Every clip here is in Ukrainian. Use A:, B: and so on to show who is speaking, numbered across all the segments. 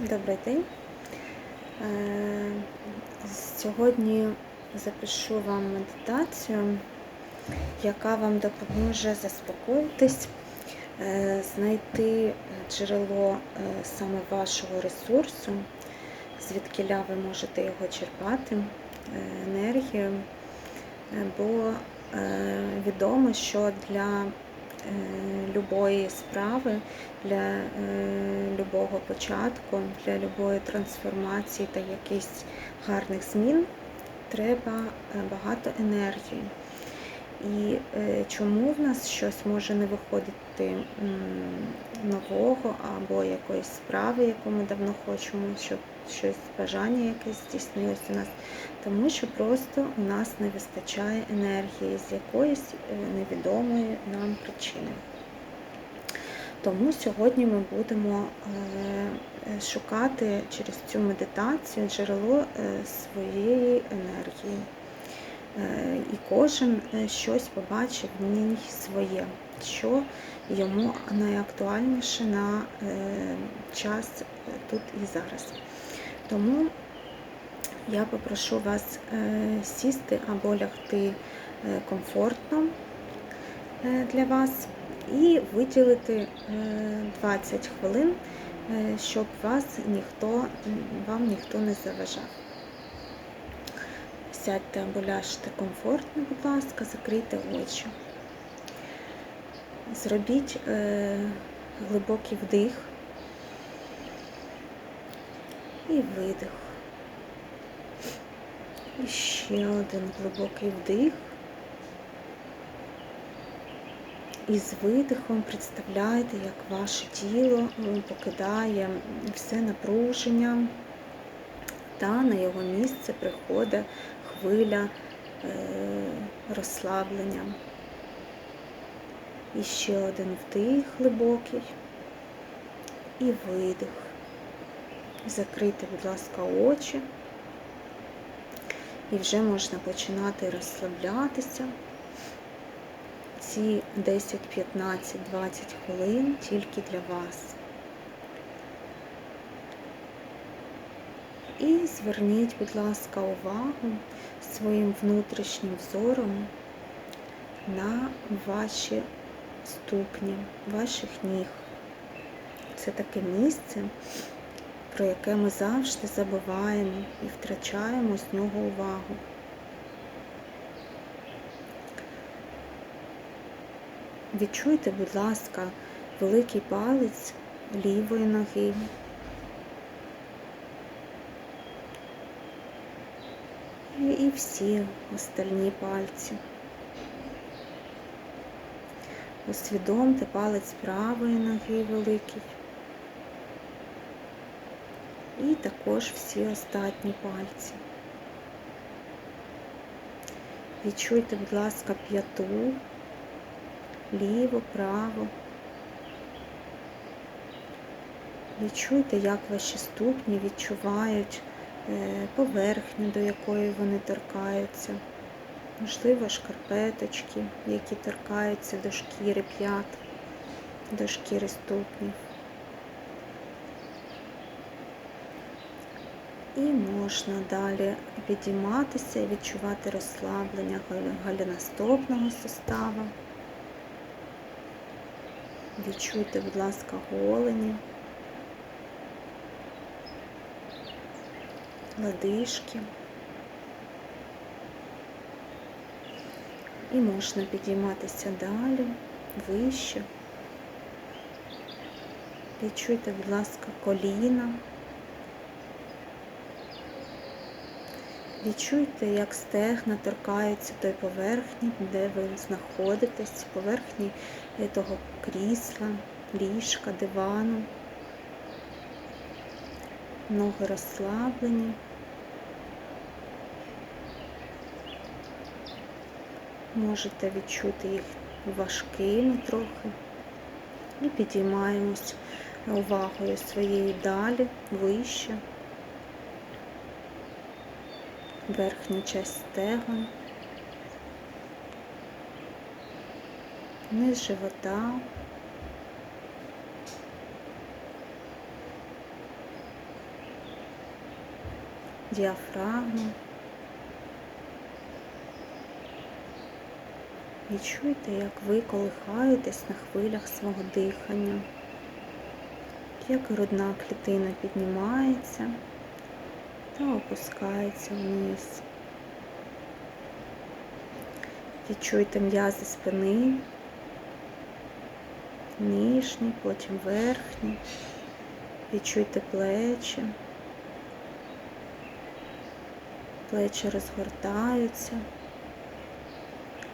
A: Добрий день. Е, Сьогодні запишу вам медитацію, яка вам допоможе заспокоїтись, е, знайти джерело е, саме вашого ресурсу, звідкиля ви можете його черпати, енергію, бо відомо, що для любої справи, для е, любого початку, для любої трансформації та якихось гарних змін треба е, багато енергії. І е, чому в нас щось може не виходити нового або якоїсь справи, яку ми давно хочемо, щоб щось бажання якесь здійснилось у нас, тому що просто у нас не вистачає енергії з якоїсь е, невідомої нам причини. Тому сьогодні ми будемо е, шукати через цю медитацію джерело своєї енергії. Е, І кожен е, щось побачив в ній своє, що йому найактуальніше на е, час тут і зараз. Тому я попрошу вас сісти або лягти комфортно для вас і виділити е, 20 хвилин, щоб вас ніхто, вам ніхто не заважав. Сядьте або ляжте комфортно, будь ласка, закрийте очі. Зробіть е, глибокий вдих і видих. І ще один глибокий вдих. І з видихом представляєте, як ваше тіло покидає все напруження, та на його місце приходить хвиля е, розслаблення. І ще один вдих глибокий і видих. Закрийте, будь ласка, очі. І вже можна починати розслаблятися. Ці 10, 15, 20 хвилин тільки для вас. І зверніть, будь ласка, увагу своїм внутрішнім взором на ваші ступні, ваших ніг. Це таке місце, про яке ми завжди забуваємо і втрачаємо з нього увагу. Відчуйте, будь ласка, великий палець лівої ноги. І всі остальні пальці. Усвідомте палець правої ноги великий. І також всі остатні пальці. Відчуйте, будь ласка, п'яту, ліву, праву. Відчуйте, як ваші ступні відчувають поверхню, до якої вони торкаються. Можливо, шкарпеточки, які торкаються до шкіри п'ят, до шкіри ступнів. І можна далі підійматися і відчувати розслаблення галіностопного сустава. Відчуйте, будь ласка, голені, лодишки. І можна підійматися далі, вище. Відчуйте, будь ласка, коліна. Відчуйте, як стегна торкаються той поверхні, де ви знаходитесь, поверхні того крісла, ліжка, дивану. Ноги розслаблені. Можете відчути їх важкими трохи. І підіймаємось увагою своєї далі, вище, верхню часть стегон, низ живота, діафрагму. Відчуйте, як ви колихаєтесь на хвилях свого дихання, як грудна клітина піднімається та опускається вниз. Відчуйте м'язи спини, нижні, потім верхні. Відчуйте плечі. Плечі розгортаються,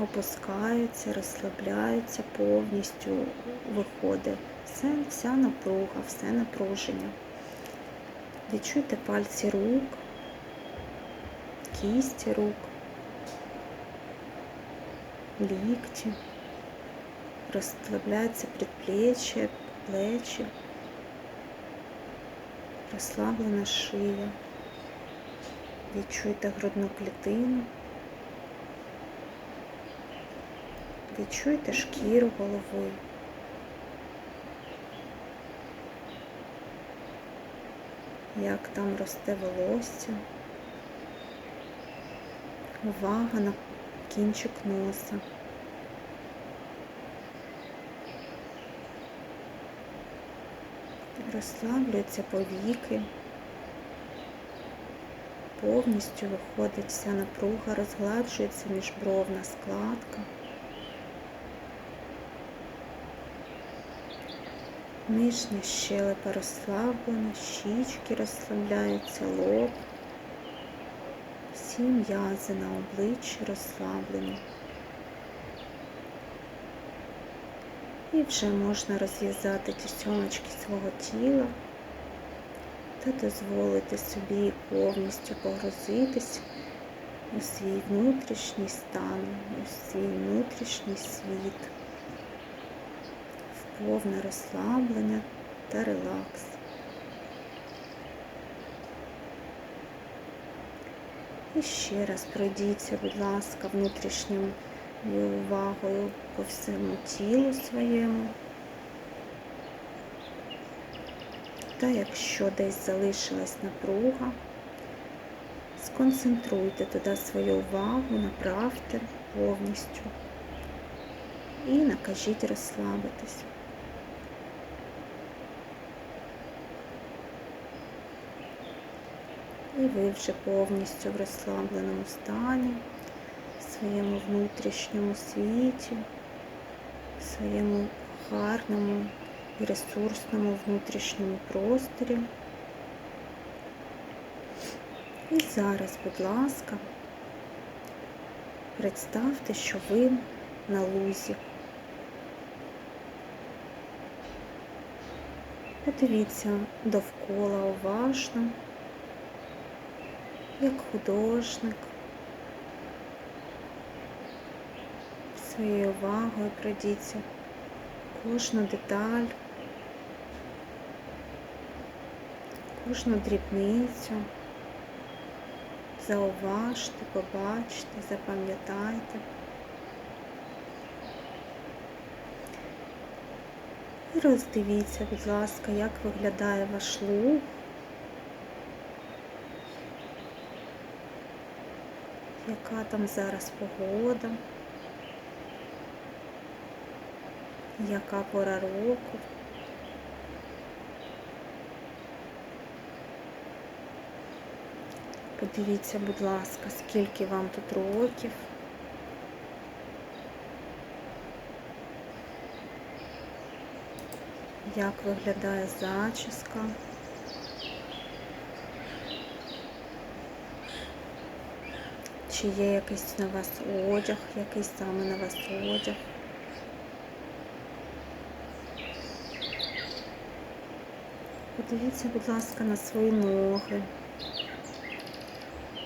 A: опускаються, розслабляються, повністю виходить все, вся напруга, все напруження. Відчуйте пальці рук, кісті рук, лікті, розслабляються предплечья, плечі, розслаблена шия. Відчуйте грудну клітину, відчуйте шкіру голови. Як там росте волосся, увага на кінчик носа. Розслаблюються повіки повністю виходить вся напруга, розгладжується міжбровна складка. Нижня щелепа розслаблена, щічки розслабляються, лоб. Всі м'язи на обличчі розслаблені. І вже можна розв'язати тісьомочки свого тіла та дозволити собі повністю погрузитись у свій внутрішній стан, у свій внутрішній світ, повне розслаблення та релакс. І ще раз пройдіться, будь ласка, внутрішньою увагою по всьому тілу своєму. Та якщо десь залишилась напруга, сконцентруйте туди свою увагу, направте повністю і накажіть розслабитись. І ви вже повністю в розслабленому стані, в своєму внутрішньому світі, в своєму гарному і ресурсному внутрішньому просторі. І зараз, будь ласка, представте, що ви на лузі. Подивіться довкола уважно, як художник. Своєю увагою пройдіться кожну деталь, кожну дрібницю. Зауважте, побачте, запам'ятайте. І роздивіться, будь ласка, як виглядає ваш луг. Яка там зараз погода, яка пора року. Подивіться, будь ласка, скільки вам тут років. Як виглядає зачіска. Чи є якийсь на вас одяг, який саме на вас одяг. Подивіться, будь ласка, на свої ноги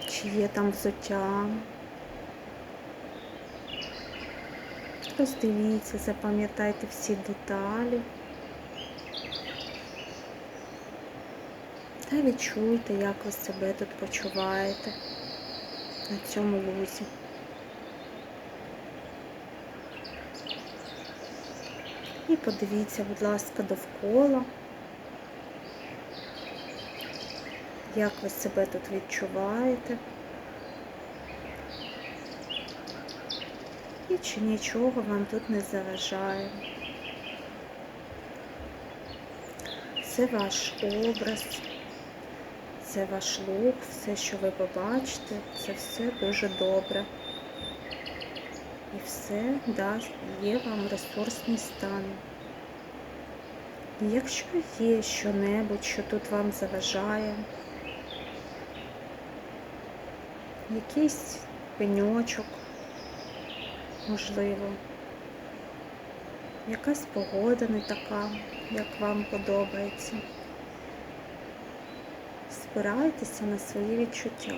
A: чи є там взуття. Роздивіться, запам'ятайте всі деталі. Та відчуйте, як ви себе тут почуваєте на цьому лузі. І подивіться, будь ласка, довкола. як ви себе тут відчуваєте. І чи нічого вам тут не заважає. Це ваш образ, це ваш лук, все, що ви побачите, це все дуже добре. І все дасть, є вам ресурсний стан. Якщо є що-небудь, що тут вам заважає, якийсь пеньочок, можливо, якась погода не така, як вам подобається. Спирайтеся на свої відчуття.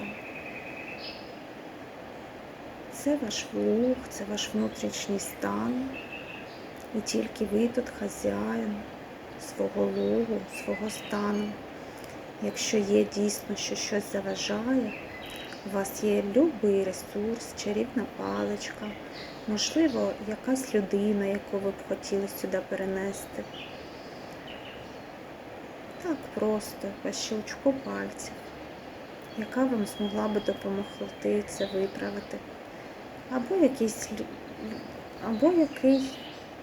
A: Це ваш луг, це ваш внутрішній стан. І тільки ви тут хазяїн свого лугу, свого стану. Якщо є дійсно, що щось заважає, у вас є любий ресурс, чарівна паличка, можливо, якась людина, яку ви б хотіли сюди перенести. Так просто, по щелчку пальців, яка вам змогла би допомогти це виправити. Або якийсь або який,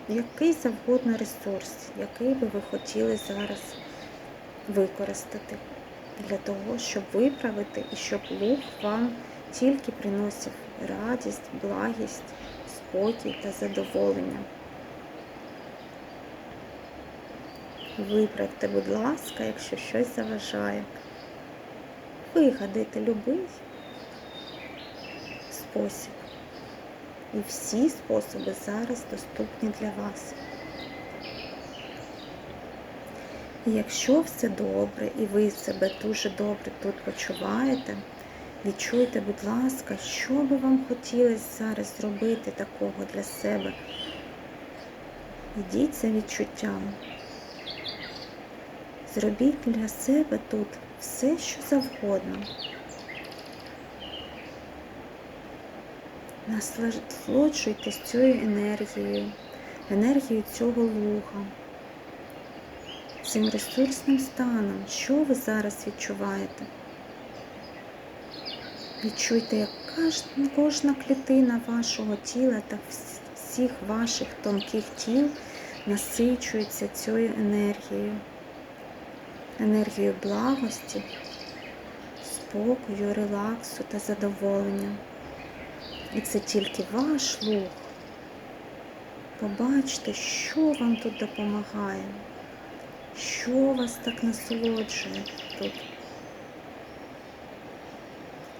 A: який завгодно ресурс, який би ви хотіли зараз використати для того, щоб виправити і щоб лук вам тільки приносив радість, благість, спокій та задоволення. Виправте, будь ласка, якщо щось заважає. Вигадайте любий спосіб. І всі способи зараз доступні для вас. І якщо все добре, і ви себе дуже добре тут почуваєте, відчуйте, будь ласка, що би вам хотілося зараз зробити такого для себе. Ідіть за відчуттям. Зробіть для себе тут все, що завгодно. Насолоджуйтесь цією енергією, енергією цього луга, цим ресурсним станом, що ви зараз відчуваєте. Відчуйте, як кожна клітина вашого тіла та всіх ваших тонких тіл насичується цією енергією, енергією благості, спокою, релаксу та задоволення. І це тільки ваш луг. Побачте, що вам тут допомагає, що вас так насолоджує тут.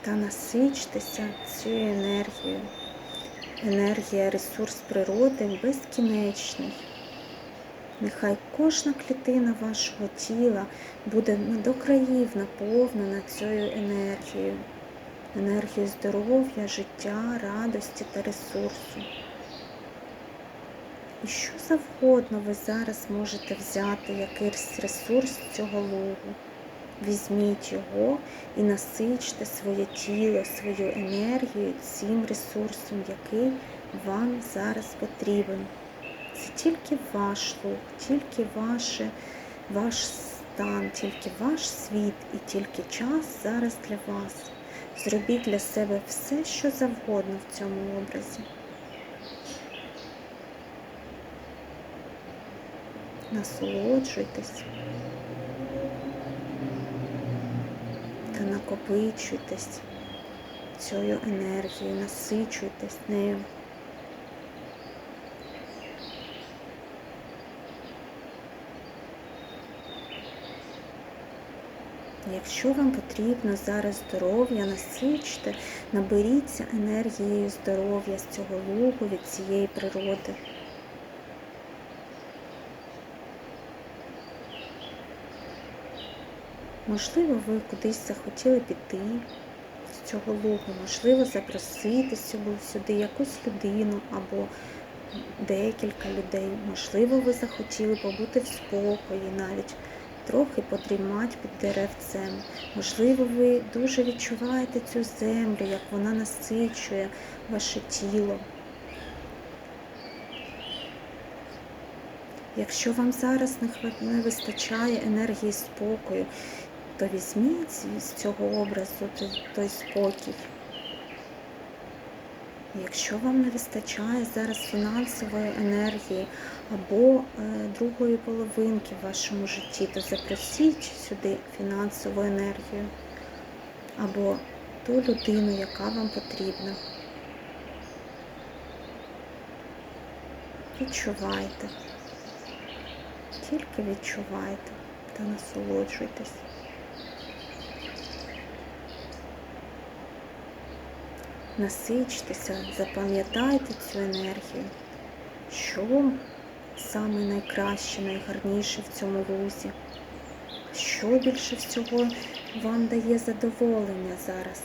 A: Та насичтеся цією енергією. Енергія, ресурс природи безкінечний. Нехай кожна клітина вашого тіла буде до країв наповнена цією енергією енергію здоров'я, життя, радості та ресурсу. І що завгодно ви зараз можете взяти якийсь ресурс цього лугу. Візьміть його і насичте своє тіло, свою енергію цим ресурсом, який вам зараз потрібен. Це тільки ваш луг, тільки ваше, ваш стан, тільки ваш світ і тільки час зараз для вас. Зробіть для себе все, що завгодно в цьому образі. Насолоджуйтесь та накопичуйтесь цією енергією, насичуйтесь нею. Якщо вам потрібно зараз здоров'я, насичте, наберіться енергією здоров'я з цього лугу, від цієї природи. Можливо, ви кудись захотіли піти з цього лугу, можливо, запросити сюди якусь людину або декілька людей. Можливо, ви захотіли побути в спокої навіть трохи подрімати під деревцем. Можливо, ви дуже відчуваєте цю землю, як вона насичує ваше тіло. Якщо вам зараз не вистачає енергії спокою, то візьміть з- цього образу той спокій. Якщо вам не вистачає зараз фінансової енергії або е, другої половинки в вашому житті, то запросіть сюди фінансову енергію або ту людину, яка вам потрібна. Відчувайте, тільки відчувайте та насолоджуйтесь. Насичтеся, запам'ятайте цю енергію. Що саме найкраще, найгарніше в цьому лузі? Що більше всього вам дає задоволення зараз?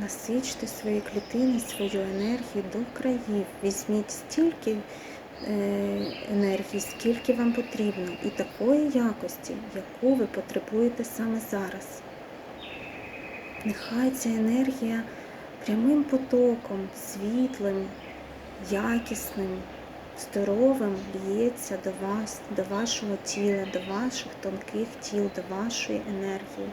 A: Насичте свої клітини, свою енергію до країв. Візьміть стільки е, енергії, скільки вам потрібно, і такої якості, яку ви потребуєте саме зараз. Нехай ця енергія прямим потоком, світлим, якісним, здоровим лється до вас, до вашого тіла, до ваших тонких тіл, до вашої енергії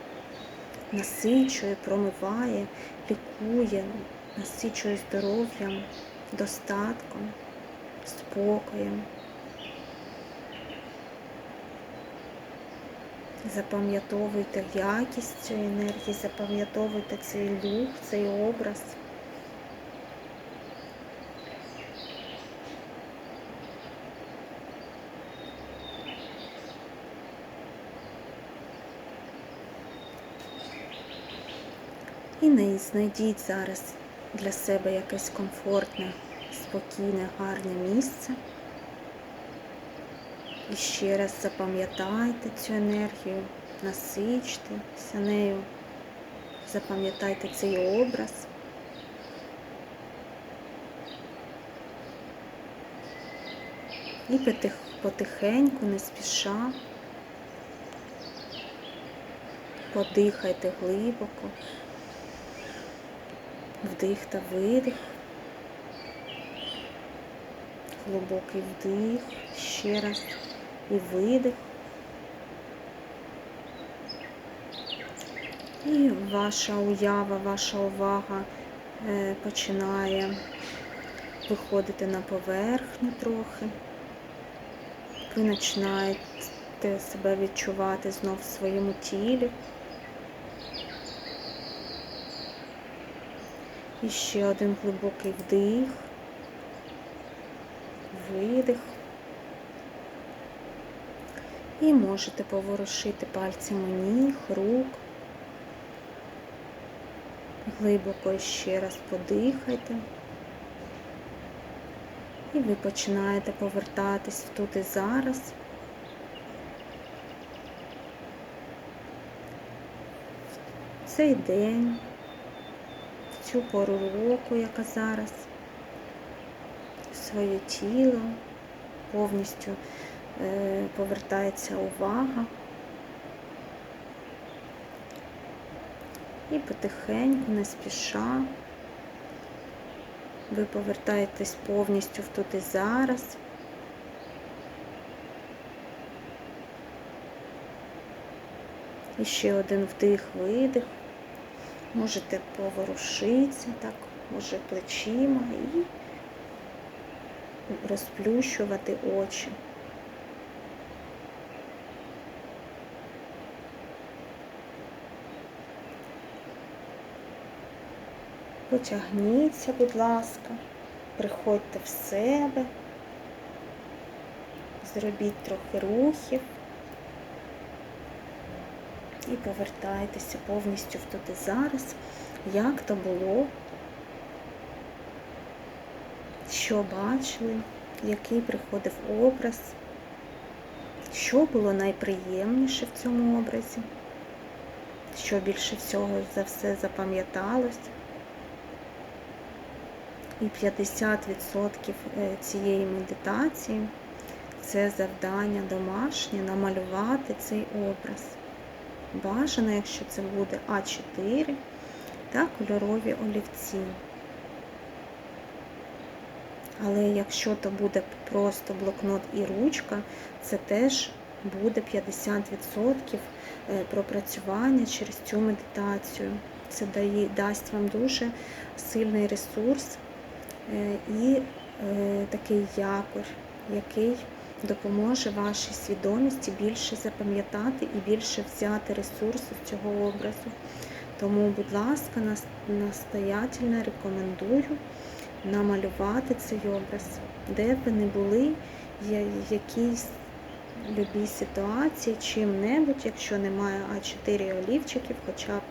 A: насичує, промиває, лікує, насичує здоров'ям, достатком, спокоєм. Запам'ятовуйте якість цієї енергії, запам'ятовуйте цей дух, цей образ. І знайдіть зараз для себе якесь комфортне, спокійне, гарне місце. І ще раз запам'ятайте цю енергію, насичтеся нею, запам'ятайте цей образ. І потихеньку, не спіша, подихайте глибоко. Вдих та видих. Глибокий вдих, ще раз. І видих. І ваша уява, ваша увага е, починає виходити на поверхню трохи. Ви починаєте себе відчувати знов в своєму тілі. І ще один глибокий вдих, видих. І можете поворушити пальцями ніг, рук. Глибоко ще раз подихайте. І ви починаєте повертатись тут і зараз. В цей день цю пору року, яка зараз, своє тіло, повністю е, повертається увага. І потихеньку, не спіша, ви повертаєтесь повністю в тут і зараз. І ще один вдих-видих. Можете поворушитися так, може плечима і розплющувати очі. Потягніться, будь ласка, приходьте в себе, зробіть трохи рухів і повертайтеся повністю в тут і зараз, як то було, що бачили, який приходив образ, що було найприємніше в цьому образі, що більше всього за все запам'яталось. І 50% цієї медитації це завдання домашнє намалювати цей образ. Бажано, якщо це буде А4 та кольорові олівці. Але якщо то буде просто блокнот і ручка, це теж буде 50% е, пропрацювання через цю медитацію. Це дає, дасть вам дуже сильний ресурс е, і е, такий якор, який допоможе вашій свідомості більше запам'ятати і більше взяти ресурсу з цього образу. Тому, будь ласка, настоятельно рекомендую намалювати цей образ, де б ви не були, я- якійсь любій ситуації, чим-небудь, якщо немає А4 олівчиків, хоча б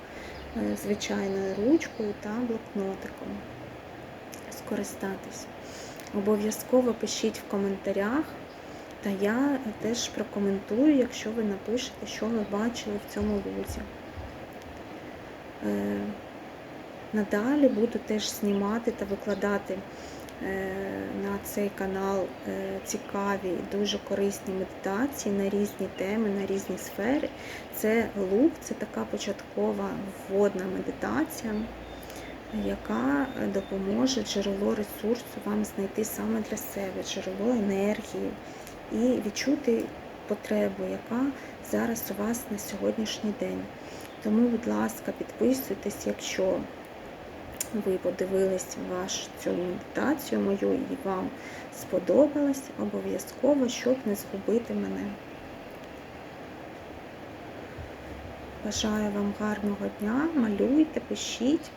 A: е, звичайною ручкою та блокнотиком скористатись. Обов'язково пишіть в коментарях, та я теж прокоментую, якщо ви напишете, що ви бачили в цьому лузі. Е, Надалі буду теж знімати та викладати е, на цей канал е, цікаві і дуже корисні медитації на різні теми, на різні сфери. Це лук, це така початкова вводна медитація, яка допоможе джерело ресурсу вам знайти саме для себе, джерело енергії і відчути потребу, яка зараз у вас на сьогоднішній день. Тому, будь ласка, підписуйтесь, якщо ви подивились вашу цю медитацію мою і вам сподобалось, обов'язково, щоб не згубити мене. Бажаю вам гарного дня, малюйте, пишіть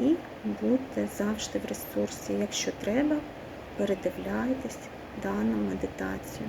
A: і будьте завжди в ресурсі. Якщо треба, передивляйтесь дану медитацію.